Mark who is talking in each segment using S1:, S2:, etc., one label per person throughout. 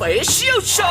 S1: 美
S2: 秀手。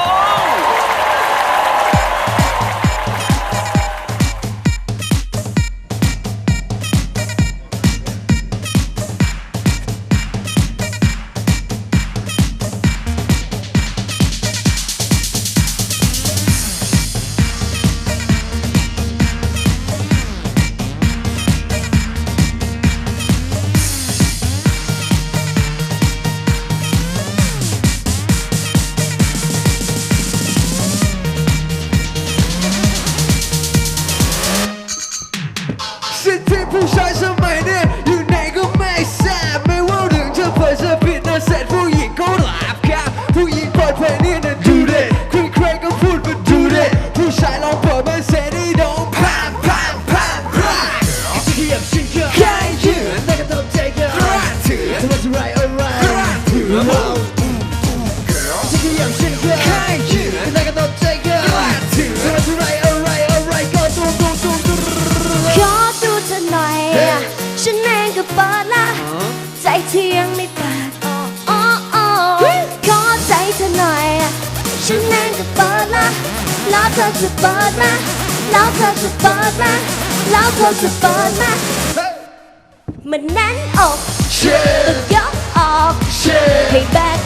S2: ธอจะเปิดมาแล้
S3: วเธอจะเปิดมาแล้วเธอจะเปิดมามันแน่นอกต้องยกออกให้แบก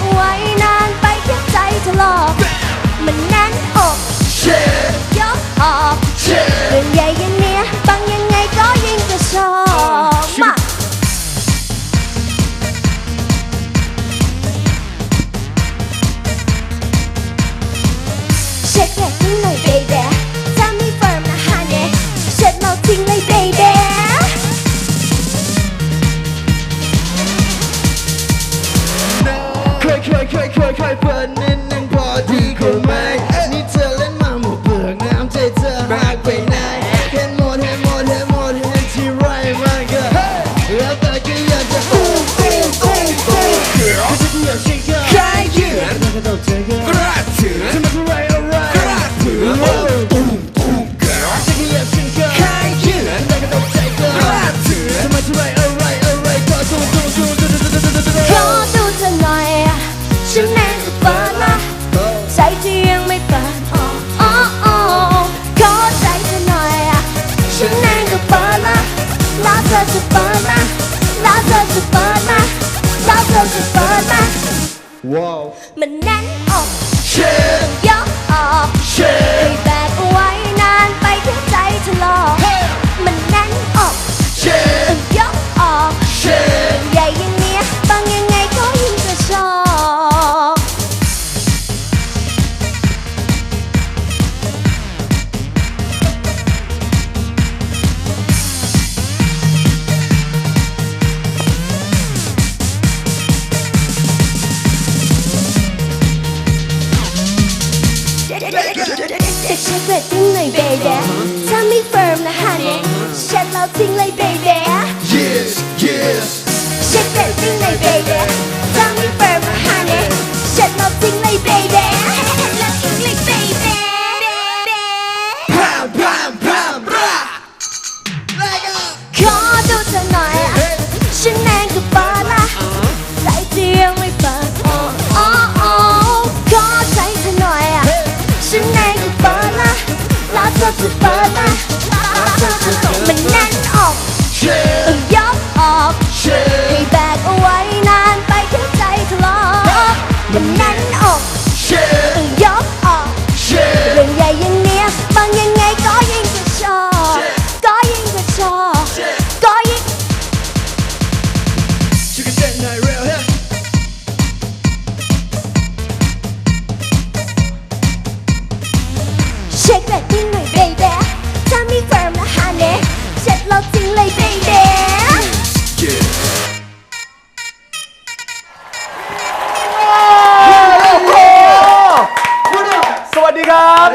S3: ระถือจะเป็นไรอะไร
S2: กระถือโอ้อู้อู้กระจะขยับฉันก็แค่ยืนแต่ก็ตกใจก็กระถือจะมาทำไรอะไรอะไรก็สู้สู้สู้สู้สู้สู้สู้สู้
S3: ขอดูเธอหน่อยฉันแม่งจะเปิดมาใจที่ยังไม่เปิดอ๋ออ๋ออ๋อขอใจเธอหน่อยฉันแม่งจะเปิดมาแล้วเจะเปิดมาแล้วเจะเปิดมาแล้วเจะเปิดมา 와우.มันนั้นอกเชิงยกออก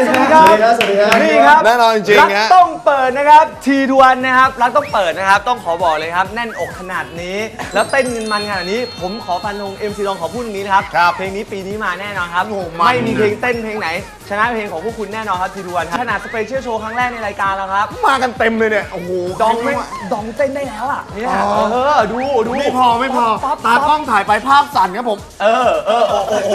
S4: สวัสดีครับสวัสดีค
S1: รับนี่ครับ
S4: แน่นอนจริงๆ
S1: รั
S4: ฮะ
S1: กต้องเปิดนะครับทีทวนนะครับรักต้องเปิดนะครับต้องขอบอกเลยครับแน่นอกขนาดนี้ แล้วเต้นกันมันขนาดนี้ ผมขอฟันธง MC ลองขอพูดตรงนี้นะครับ
S4: ครับ
S1: เพลงนี้ปีนี้มาแน่นอนครับไม่มีเพลงเต้นเพลงไหน ชนะเพลงของพวกคุณแน่นอนครับทีทวนขนาดสเปเชียลโชว์ครั้งแรกในรายการแล้วครับ
S4: มากันเต็มเลยเนี่ย โอ้โห
S1: ดองไม่ดองเต้นได้แล้วอะเนี่ยเออดูดู
S4: ไม่พอไม่พอ
S1: ป๊ป
S4: ตากล้องถ่ายไปภาพสั่นครับผม
S1: เออเออโอ้โห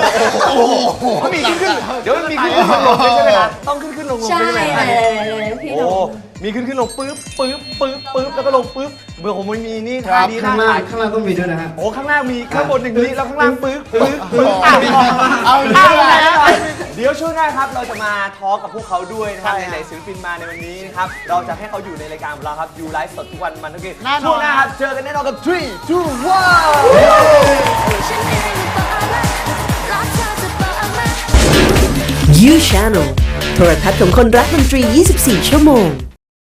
S1: โอ้โหโอ้โหมีขึ้นขึ้นเดี๋ยวมันมีขึ้นขึ้นลงลงด้วยใช่ไหมครับต้องขึ้นขึ้นลงลง
S3: ใช่
S1: ด้วยใช่ไหม
S3: เลยพี่ห
S1: โอ้
S3: นุ่ม
S1: มีขึ้นขึ้นลงปึ๊บปึ๊บปึ๊บปึ๊บแล้วก็ลงปึ๊บเบอร์ผมมันมีนี่
S4: ครั
S1: ท่า
S4: บ
S1: นี้
S2: ข้าง
S1: ท่า
S2: ล่าง
S1: ถ่าย
S2: ข้างล่างต้องมีด้วยนะฮะ
S1: โอ้ข้างล่างมีข้างบนอย่างนี้แล้วข้างล่างปึ๊บปึ๊บปึ๊บ
S4: เอา
S1: อะ
S4: เอา
S1: เอา
S4: เอา
S1: แล้วเดี๋ ยวช่วงหน้าครับเราจะมาทอล์กกับพวกเขาด้วยนะครับในศิลปินมาในวันนี้นะครับเราจะให้เขาอยู่ในรายการของเราครับยูไลฟ์สดทุกวันมันทุกที
S4: แน่นอน
S1: ช่วงหน้าครับเจอกันแน่นอนกับ 3 2 1
S3: ฉันเองก็เปิดละรักเธอจะเปิดละ
S5: You Channel โทรทัศน์ของคนรักดนตรี 24 ชั่วโมง